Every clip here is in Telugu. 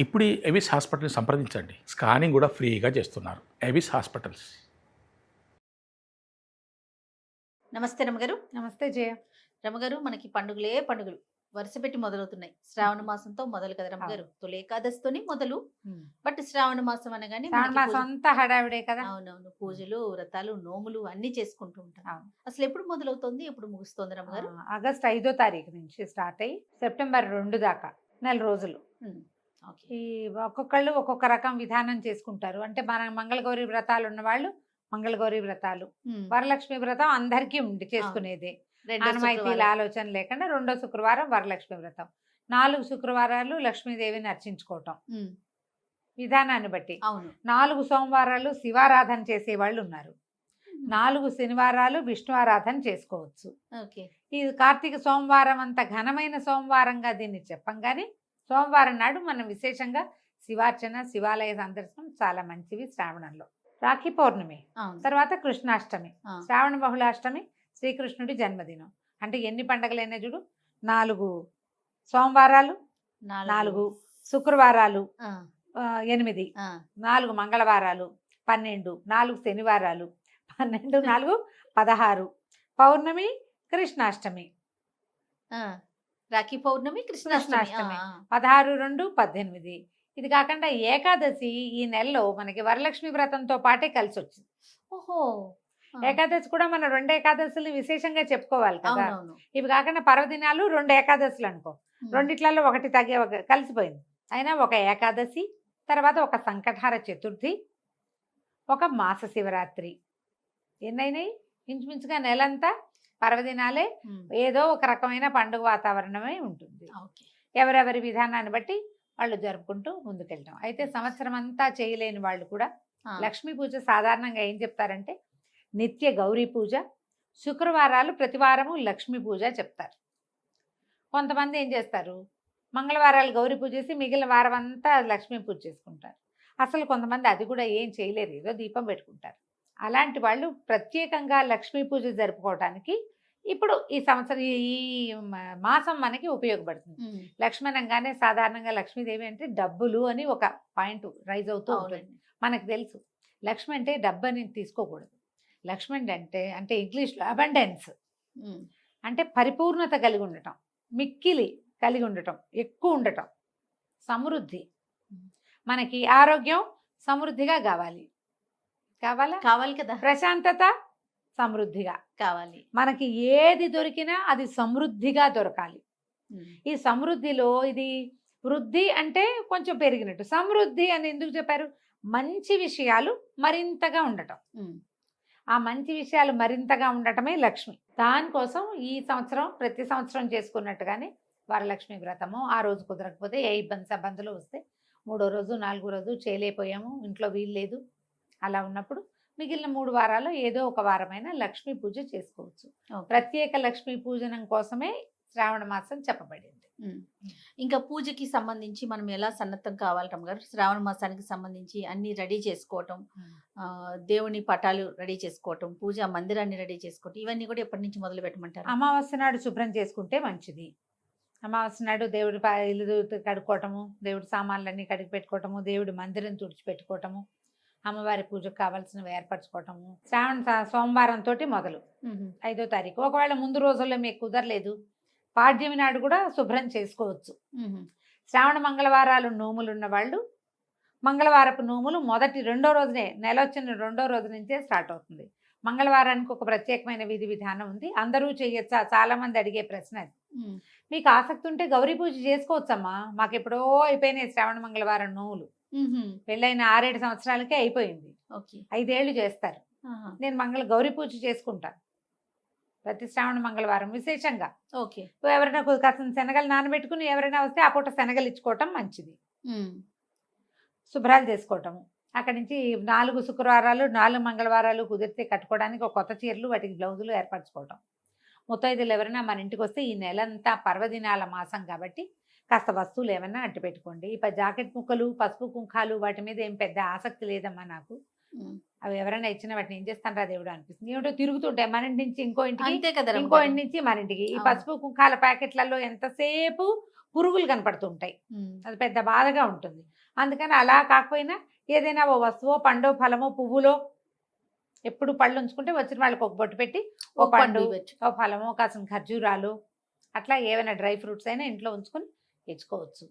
ఇప్పుడు ఎవిస్ హాస్పిటల్ని సంప్రదించండి. స్కానింగ్ కూడా ఫ్రీగా చేస్తున్నారు. ఎవిస్ హాస్పిటల్స్. నమస్తే రమగారు. నమస్తే జయ. రమగారు మనకి పండుగలే పండుగలు. వరుస పెట్టి మొదలవుతున్నాయి. శ్రావణ మాసంతో మొదలు కదా రమగారు? తొలి ఏకాదశితోని మొదలు. బట్ శ్రావణ మాసం అనగానే అంతా హడావిడే కదా? అవునవును. పూజలు వ్రతాలు నోములు అన్ని చేసుకుంటూ ఉంటాం. అసలు ఎప్పుడు మొదలవుతుంది? ఎప్పుడు ముగుస్తుంది రమగారు? ఆగస్ట్ ఐదో తారీఖు నుంచి స్టార్ట్ అయ్యి సెప్టెంబర్ రెండు దాకా నెల రోజులు. ఈ ఒక్కొక్కళ్ళు ఒక్కొక్క రకం విధానం చేసుకుంటారు. అంటే మన మంగళగౌరి వ్రతాలు ఉన్న వాళ్ళు మంగళగౌరి వ్రతాలు. వరలక్ష్మి వ్రతం అందరికీ ఉంది చేసుకునేదే. ఆనవాయితీల. ఆలోచన లేకుండా రెండో శుక్రవారం వరలక్ష్మి వ్రతం. నాలుగు శుక్రవారాలు లక్ష్మీదేవిని అర్చించుకోవటం. విధానాన్ని బట్టి. నాలుగు సోమవారాలు శివారాధన చేసే వాళ్ళు ఉన్నారు నాలుగు శనివారాలు విష్ణు ఆరాధన చేసుకోవచ్చు ఈ కార్తీక సోమవారం అంత ఘనమైన సోమవారంగా దీన్ని చెప్పం కానీ సోమవారం నాడు మనం విశేషంగా శివార్చన శివాలయ సందర్శనం చాలా మంచివి శ్రావణంలో. రాఖీ పౌర్ణమి తర్వాత కృష్ణాష్టమి. శ్రావణ బహుళాష్టమి శ్రీకృష్ణుడి జన్మదినం. అంటే ఎన్ని పండగలైనా చూడు నాలుగు సోమవారాలు నాలుగు శుక్రవారాలు ఎనిమిది నాలుగు మంగళవారాలు పన్నెండు నాలుగు శనివారాలు పన్నెండు నాలుగు పదహారు పౌర్ణమి కృష్ణాష్టమి. రాఖీ పౌర్ణమి కృష్ణాష్టమి. పదహారు రెండు పద్దెనిమిది. ఇది కాకుండా ఏకాదశి ఈ నెలలో మనకి వరలక్ష్మి వ్రతంతో పాటే కలిసి వచ్చింది ఓహో. ఏకాదశి కూడా మనం రెండు ఏకాదశులు విశేషంగా చెప్పుకోవాలి కదా. ఇవి కాకుండా పర్వదినాలు రెండు ఏకాదశులు అనుకో. రెండిట్లలో ఒకటి తగ్గే ఒక కలిసిపోయింది. అయినా ఒక ఏకాదశి తర్వాత ఒక సంకటహార చతుర్థి ఒక మాస శివరాత్రి. ఎన్నైనాయి? ఇంచుమించుగా నెలంతా పర్వదినాలే. ఏదో ఒక రకమైన పండుగ వాతావరణమే ఉంటుంది. ఎవరెవరి విధానాన్ని బట్టి వాళ్ళు జరుపుకుంటూ ముందుకెళ్ళడం అయితే సంవత్సరం అంతా చేయలేని వాళ్ళు కూడా. లక్ష్మీ పూజ సాధారణంగా ఏం చెప్తారంటే నిత్య గౌరీ పూజ శుక్రవారాలు ప్రతివారము లక్ష్మీ పూజ చెప్తారు. కొంతమంది ఏం చేస్తారు? మంగళవారాలు గౌరీ పూజ చేసి మిగిలిన వారం అంతా లక్ష్మీ పూజ చేసుకుంటారు. అసలు కొంతమంది అది కూడా ఏం చేయలేరు. ఏదో దీపం పెట్టుకుంటారు. అలాంటి వాళ్ళు ప్రత్యేకంగా లక్ష్మీ పూజ జరుపుకోవటానికి ఇప్పుడు ఈ సంవత్సరం ఈ మాసం మనకి ఉపయోగపడుతుంది. లక్ష్మణంగానే సాధారణంగా లక్ష్మీదేవి అంటే డబ్బులు అని ఒక పాయింట్ రైజ్ అవుతూ ఉంటుంది. మనకు తెలుసు. లక్ష్మి అంటే డబ్బు అని తీసుకోకూడదు. లక్ష్మి అంటే అంటే ఇంగ్లీష్లో అబండెన్స్. అంటే పరిపూర్ణత కలిగి ఉండటం మిక్కిలి కలిగి ఉండటం ఎక్కువ ఉండటం సమృద్ధి. మనకి ఆరోగ్యం సమృద్ధిగా కావాలి. కావాలా? కావాలి కదా. ప్రశాంతత సమృద్ధిగా. కావాలి. మనకి ఏది దొరికినా అది సమృద్ధిగా దొరకాలి. ఈ సమృద్ధిలో ఇది వృద్ధి అంటే కొంచెం పెరిగినట్టు. సమృద్ధి అని ఎందుకు చెప్పారు? మంచి విషయాలు మరింతగా ఉండటం. ఆ మంచి విషయాలు మరింతగా ఉండటమే లక్ష్మి. దానికోసం ఈ సంవత్సరం ప్రతి సంవత్సరం చేసుకున్నట్టుగానే వరలక్ష్మి వ్రతము ఆ రోజు కుదరకపోతే ఏ ఇబ్బంది సబ్బందులు వస్తే మూడో రోజు నాలుగో రోజు చేయలేకపోయాము. ఇంట్లో వీలు లేదు. అలా ఉన్నప్పుడు మిగిలిన మూడు వారాలు ఏదో ఒక వారమైన లక్ష్మీ పూజ చేసుకోవచ్చు. ప్రత్యేక లక్ష్మీ పూజనం కోసమే శ్రావణ మాసం చెప్పబడింది. ఇంకా పూజకి సంబంధించి మనం ఎలా సన్నద్ధం కావాలి రమ్మగారు శ్రావణ మాసానికి సంబంధించి అన్ని రెడీ చేసుకోవటం దేవుని పటాలు రెడీ చేసుకోవటం పూజ మందిరాన్ని రెడీ చేసుకోవటం ఇవన్నీ కూడా ఎప్పటి నుంచి మొదలు పెట్టమంటారు? అమావాస్య నాడు శుభ్రం చేసుకుంటే మంచిది. అమావాస్య నాడు దేవుడి ఇల్లు కడుక్కోవటము దేవుడి సామాన్లన్నీ కడిగి పెట్టుకోవటము దేవుడి మందిరం తుడిచిపెట్టుకోవటము అమ్మవారి పూజకు కావాల్సినవి ఏర్పరచుకోవటము. శ్రావణ సోమవారం తోటి మొదలు. ఐదో తారీఖు. ఒకవేళ ముందు రోజుల్లో మీకు కుదరలేదు పాడ్యమి నాడు కూడా శుభ్రం చేసుకోవచ్చు. శ్రావణ మంగళవారాలు నోములు ఉన్న వాళ్ళు మంగళవారపు నోములు మొదటి రెండో రోజునే నెల వచ్చిన రెండో రోజు నుంచే స్టార్ట్ అవుతుంది. మంగళవారానికి ఒక ప్రత్యేకమైన విధి విధానం ఉంది. అందరూ చేయొచ్చా? చాలా మంది అడిగే ప్రశ్న అది. మీకు ఆసక్తి ఉంటే గౌరీ పూజ చేసుకోవచ్చమ్మా. మాకు ఎప్పుడో అయిపోయినాయి శ్రావణ మంగళవారం నోములు. పెళ్ళైన ఆరేడు సంవత్సరాలకే అయిపోయింది. ఓకే. ఐదేళ్ళు చేస్తారు. నేను మంగళ గౌరీ పూజ చేసుకుంటాను ప్రతి శ్రావణ మంగళవారం విశేషంగా. ఓకే. ఎవరైనా కాస్త శనగలు నానబెట్టుకుని ఎవరైనా వస్తే ఆ పూట శనగలు ఇచ్చుకోవటం మంచిది. శుభ్రాలు చేసుకోవటము. అక్కడి నుంచి నాలుగు శుక్రవారాలు నాలుగు మంగళవారాలు కుదిరితే కట్టుకోవడానికి ఒక కొత్త చీరలు వాటికి బ్లౌజులు ఏర్పరచుకోవటం. ముత్తైదులు ఎవరైనా మన ఇంటికి వస్తే ఈ నెలంతా పర్వదినాల మాసం కాబట్టి కాస్త వస్తువులు ఏమైనా అట్టు పెట్టుకోండి ఇక జాకెట్ ముక్కలు పసుపు కుంకాలు వాటి మీద ఏం పెద్ద ఆసక్తి లేదమ్మా నాకు. అవి ఎవరైనా ఇచ్చిన వాటిని ఏం చేస్తాను రా దేవుడు అనిపిస్తుంది ఏమిటో తిరుగుతుంటాయి మన ఇంటి నుంచి ఇంకో ఇంటికి ఇంకో. ఇంటి నుంచి మన ఇంటికి ఈ. పసుపు కుంకాల ప్యాకెట్లలో ఎంతసేపు పురుగులు కనపడుతూ ఉంటాయి ఉమ్. అది పెద్ద బాధగా ఉంటుంది అందుకని అలా కాకపోయినా ఏదైనా ఓ వస్తువో పండో ఫలమో పువ్వులో ఎప్పుడు పళ్ళు ఉంచుకుంటే వచ్చిన వాళ్ళకి ఒక బొట్టు పెట్టి ఓ ఒక పండు ఓ ఫలమో కాసిన ఖర్జూరాలు అట్లా ఏవైనా డ్రై ఫ్రూట్స్ అయినా ఇంట్లో ఉంచుకొని తెచ్చుకోవచ్చు.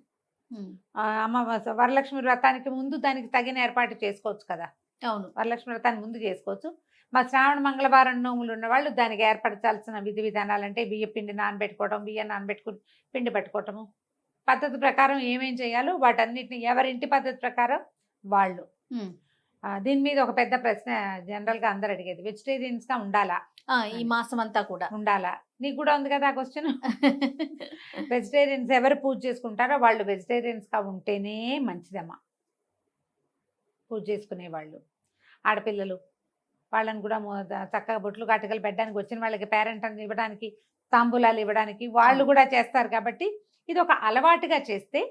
అమ్మ వ- వరలక్ష్మి వ్రతానికి ముందు దానికి తగిన ఏర్పాటు చేసుకోవచ్చు కదా? అవును. వరలక్ష్మి వ్రతాన్ని ముందు చేసుకోవచ్చు. మా శ్రావణ మంగళవారం నోములు ఉన్న వాళ్ళు దానికి ఏర్పరచాల్సిన విధి విధానాలు అంటే బియ్య పిండి నానబెట్టుకోవడం బియ్యం నానబెట్టుకుని పిండి పెట్టుకోవటము. పద్ధతి ప్రకారం ఏమేం చేయాలో వాటన్నిటిని ఎవరింటి పద్ధతి ప్రకారం వాళ్ళు. దీని మీద ఒక పెద్ద ప్రశ్న జనరల్గా అందరు అడిగేది. వెజిటేరియన్స్గా ఉండాలా? ఈ మాసం అంతా కూడా. ఉండాలా? నీకు కూడా ఉంది కదా ఆ క్వశ్చన్ వెజిటేరియన్స్ ఎవరు పూజ చేసుకుంటారో వాళ్ళు వెజిటేరియన్స్గా ఉంటేనే మంచిదమ్మా. పూజ చేసుకునే వాళ్ళు ఆడపిల్లలు వాళ్ళని కూడా చక్కగా బొట్లు కాటుకలు పెట్టడానికి వచ్చిన వాళ్ళకి పేరెంట్ అని ఇవ్వడానికి తాంబూలాలు ఇవ్వడానికి వాళ్ళు. కూడా చేస్తారు కాబట్టి ఇది ఒక అలవాటుగా చేస్తే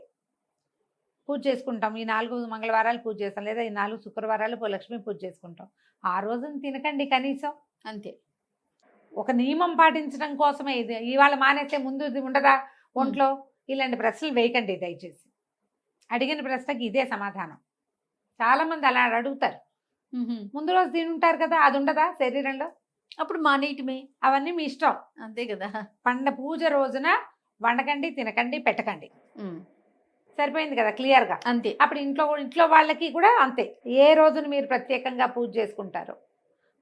పూజ చేసుకుంటాం. ఈ నాలుగు మంగళవారాలు పూజ చేస్తాం. లేదా ఈ నాలుగు శుక్రవారాలు లక్ష్మీ పూజ చేసుకుంటాం. ఆ రోజున తినకండి కనీసం. అంతే. ఒక నియమం పాటించడం కోసమే ఇది. ఇవాళ మానేస్తే ముందు ఇది ఉండదా? ఒంట్లో ఇలాంటి ప్రశ్నలు వేయకండి దయచేసి. అడిగిన ప్రశ్నకి ఇదే సమాధానం. చాలా మంది అలా అడుగుతారు. ముందు రోజు తినుంటారు కదా అది ఉండదా శరీరంలో? అప్పుడు మానేయటమే అవన్నీ మీ ఇష్టం. అంతే కదా. పండ పూజ రోజున వండకండి తినకండి పెట్టకండి. సరిపోయింది కదా క్లియర్గా. అంతే. అప్పుడు ఇంట్లో ఇంట్లో వాళ్ళకి కూడా అంతే. ఏ రోజున మీరు ప్రత్యేకంగా పూజ చేసుకుంటారో?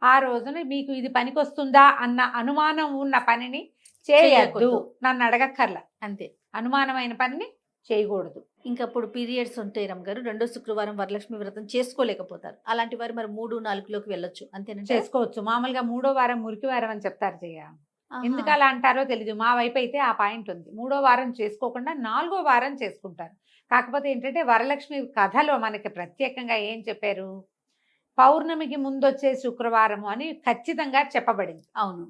ఆ రోజున మీకు ఇది పనికొస్తుందా అన్న అనుమానం ఉన్న పనిని చేయొద్దు. చేయకూడదు. నన్ను అడగక్కర్లా. అంతే. అనుమానమైన పనిని చేయకూడదు. ఇంకా అప్పుడు పీరియడ్స్ ఉంటాయి రమ్ గారు. రెండో శుక్రవారం వరలక్ష్మి వ్రతం చేసుకోలేకపోతారు. అలాంటి వారు మరి మూడు నాలుగులోకి వెళ్ళొచ్చు. అంతేనంటే చేసుకోవచ్చు. మామూలుగా మూడో వారం మురికి వారం అని చెప్తారు చెయ్య ఎందుకు అలా అంటారో తెలియదు మా వైపు అయితే ఆ పాయింట్ ఉంది. మూడో వారం చేసుకోకుండా నాలుగో వారం చేసుకుంటారు. కాకపోతే ఏంటంటే వరలక్ష్మి కథలో మనకి ప్రత్యేకంగా ఏం చెప్పారు? పౌర్ణమికి ముందు వచ్చే శుక్రవారము అని ఖచ్చితంగా చెప్పబడింది. అవును.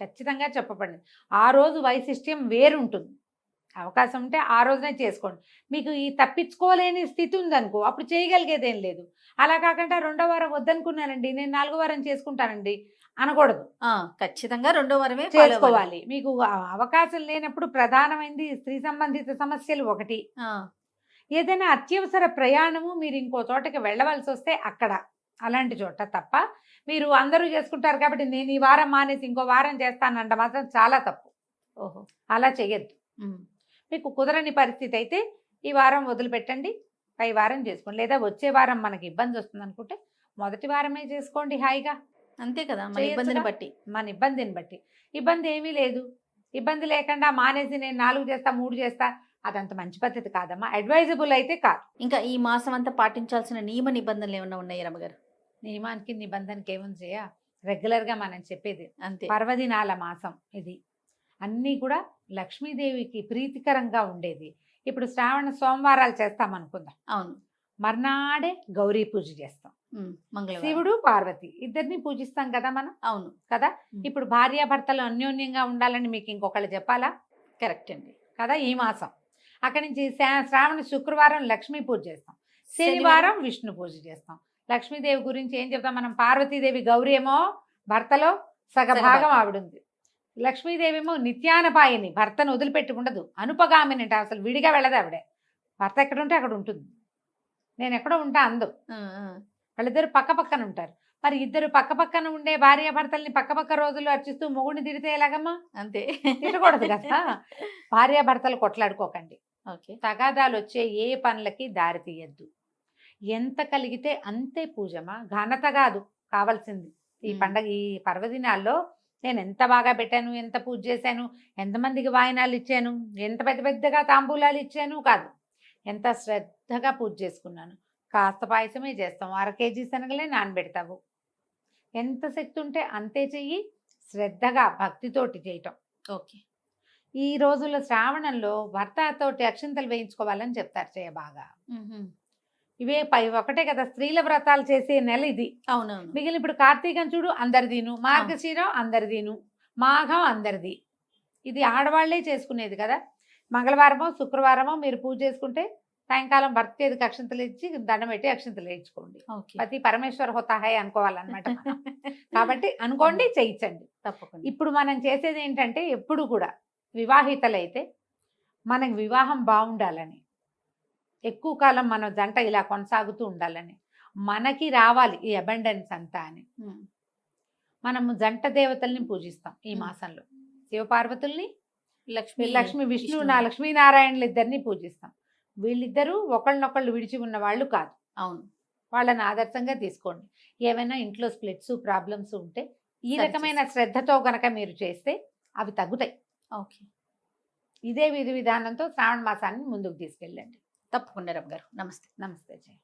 ఖచ్చితంగా చెప్పబడింది. ఆ రోజు వైశిష్ట్యం వేరుంటుంది. అవకాశం ఉంటే ఆ రోజునే చేసుకోండి. మీకు ఈ తప్పించుకోలేని స్థితి ఉందనుకో అప్పుడు చేయగలిగేది ఏం లేదు. అలా కాకుండా రెండో వారం వద్దనుకున్నానండి నేను నాలుగో వారం చేసుకుంటానండి అనకూడదు. ఖచ్చితంగా రెండో వారమే. చేసుకోవాలి. మీకు అవకాశం లేనప్పుడు ప్రధానమైనది స్త్రీ సంబంధిత సమస్యలు ఒకటి. ఏదైనా అత్యవసర ప్రయాణము మీరు ఇంకో చోటకి వెళ్ళవలసి వస్తే అక్కడ అలాంటి చోట తప్ప. మీరు అందరూ చేసుకుంటారు కాబట్టి నేను ఈ వారం మానేసి ఇంకో వారం చేస్తానంట మాత్రం చాలా తప్పు. ఓహో. అలా చేయొద్దు. మీకు కుదరని పరిస్థితి అయితే ఈ వారం వదిలిపెట్టండి. పై వారం చేసుకోండి. లేదా వచ్చే వారం మనకి ఇబ్బంది వస్తుంది అనుకుంటే మొదటి వారమే చేసుకోండి హాయిగా. అంతే కదా మన? ఇబ్బందిని బట్టి. మన ఇబ్బందిని బట్టి. ఇబ్బంది ఏమీ లేదు. ఇబ్బంది లేకుండా మానేసి నేను నాలుగు చేస్తా మూడు చేస్తా అదంత మంచి పద్ధతి కాదమ్మా. అడ్వైజబుల్ అయితే కాదు. ఇంకా ఈ మాసం అంతా పాటించాల్సిన నియమ నిబంధనలు ఏమైనా ఉన్నాయి రమ్మగారు? నియమానికి నిబంధనకి ఏమని చేయ రెగ్యులర్గా మనం చెప్పేది. అంతే. పర్వదినాల మాసం ఇది. అన్నీ కూడా లక్ష్మీదేవికి ప్రీతికరంగా ఉండేది. ఇప్పుడు శ్రావణ సోమవారాలు చేస్తాం అనుకుందాం. అవును. మర్నాడే గౌరీ పూజ చేస్తాం. శివుడు పార్వతి ఇద్దరిని పూజిస్తాం కదా మనం? అవును. కదా. ఇప్పుడు భార్యాభర్తలు అన్యోన్యంగా ఉండాలని మీకు ఇంకొకళ్ళు చెప్పాలా? కరెక్ట్ అండి. కదా ఈ మాసం. అక్కడి నుంచి శా- శ్రావణ శుక్రవారం లక్ష్మీ పూజ చేస్తాం. శనివారం విష్ణు పూజ చేస్తాం. లక్ష్మీదేవి గురించి ఏం చెప్తాం? మనం పార్వతీదేవి గౌరీ ఏమో భర్తలో సగభాగం. ఆవిడుంది. లక్ష్మీదేవి ఏమో నిత్యానపాయిని భర్తను వదిలిపెట్టి ఉండదు అనుపగామిని అంటే అసలు విడిగా వెళ్ళదు ఆవిడే. భర్త ఎక్కడ ఉంటే అక్కడ ఉంటుంది. నేను ఎక్కడో ఉంటా అందు. వాళ్ళిద్దరు పక్క పక్కన ఉంటారు. మరి ఇద్దరు పక్క పక్కన ఉండే భార్య భర్తల్ని పక్క పక్క రోజులు అర్చిస్తూ మొగుడిని తిడితే ఎలాగమ్మా? అంతే. తిట్టకూడదు కదా. భార్య భర్తలు కొట్లాడుకోకండి. తగాదాలు వచ్చే ఏ పనులకి దారి తీయద్దు ఎంత కలిగితే అంతే పూజమా? ఘనత కాదు కావాల్సింది. ఈ. పండగ ఈ పర్వదినాల్లో నేను ఎంత బాగా పెట్టాను ఎంత పూజ చేశాను ఎంతమందికి వాయినాలు ఇచ్చాను ఎంత పెద్ద పెద్దగా తాంబూలాలు ఇచ్చాను కాదు. ఎంత శ్రద్ధగా పూజ చేసుకున్నాను. కాస్త పాయసమే చేస్తాం. అర కేజీ శనగలే నానబెడతావు. ఎంత శక్తి ఉంటే అంతే చెయ్యి శ్రద్ధగా భక్తితోటి చేయటం. ఓకే. ఈ రోజుల్లో శ్రావణంలో భర్తతోటి అక్షింతలు వేయించుకోవాలని చెప్తారు చేయ బాగా. ఇవే పై ఒకటే కదా స్త్రీల వ్రతాలు చేసే నెల ఇది. అవునవును. మిగిలిన ఇప్పుడు కార్తీకం చూడు అందరిదీను మార్గశీరం అందరిదీను మాఘం అందరిది ఇది ఆడవాళ్ళే చేసుకునేది కదా. మంగళవారమో శుక్రవారమో మీరు పూజ చేసుకుంటే సాయంకాలం భర్త చేతికి అక్షింతలు ఇచ్చి దండం పెట్టి అక్షింతలు వేయించుకోండి. పతి పరమేశ్వర హోతాహాయ్ అనుకోవాలన్నమాట. కాబట్టి అనుకోండి చేయించండి. తప్పకుండా. ఇప్పుడు మనం చేసేది ఏంటంటే ఎప్పుడు కూడా వివాహితలైతే మనకి వివాహం బాగుండాలని. ఎక్కువ కాలం మన జంట ఇలా కొనసాగుతూ ఉండాలని. మనకి రావాలి ఈ అబండెన్స్ అంతా అని. మనము జంట దేవతల్ని పూజిస్తాం ఈ. మాసంలో. శివపార్వతుల్ని లక్ష్మి లక్ష్మి విష్ణు. నా లక్ష్మీనారాయణలు ఇద్దరిని పూజిస్తాం. వీళ్ళిద్దరూ ఒకళ్ళనొకళ్ళు విడిచి ఉన్న వాళ్ళు కాదు. అవును. వాళ్ళని ఆదర్శంగా తీసుకోండి. ఏమైనా ఇంట్లో స్ప్లిట్స్ ప్రాబ్లమ్స్ ఉంటే ఈ రకమైన శ్రద్ధతో గనక మీరు చేస్తే అవి తగ్గుతాయి. ఓకే. ఇదే విధి విధానంతో శ్రావణ మాసాన్ని ముందుకు తీసుకెళ్ళండి. తప్పకుండా రమ్మ గారు. నమస్తే. నమస్తే జయ